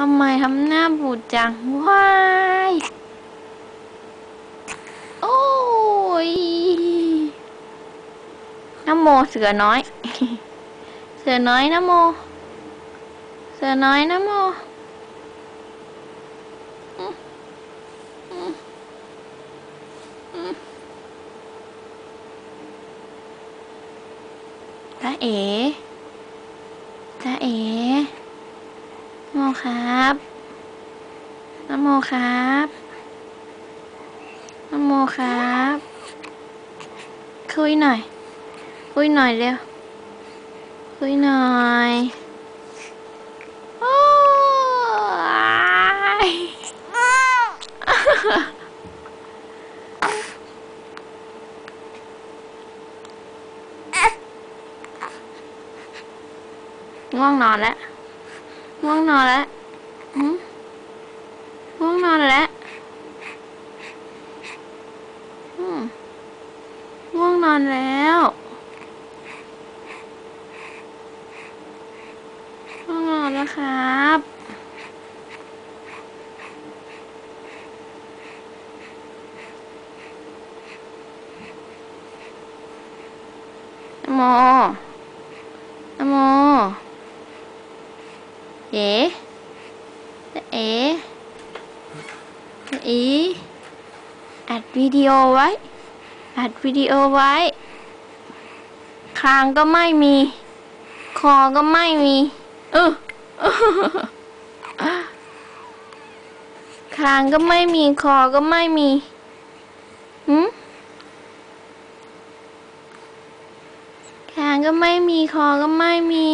ทำไมทำหน้าบูดจัง ว้าย โอ้ยน้ำโมเสือน้อย เสือน้อยน้ำโม เสือน้อยน้ำโมจ้าเอ๋จ้าเอ๋ ครับนโมครับนโมครับ คุยหน่อย คุยหน่อยเร็ว คุยหน่อยโอ้ยง่วงนอนแล้ว ง่วงนอนแล้วหืมง่วงนอนแล้วอืมง่วงนอนแล้วง่วงนอนแล้วครับโมโม เอ๋เอ๋เอ๋อัดวิดีโอไว้ อัดวิดีโอไว้ คางก็ไม่มี คอก็ไม่มีเออคางก็ไม่มีคอก็ไม่มีหืมคางก็ไม่มีคอก็ไม่มี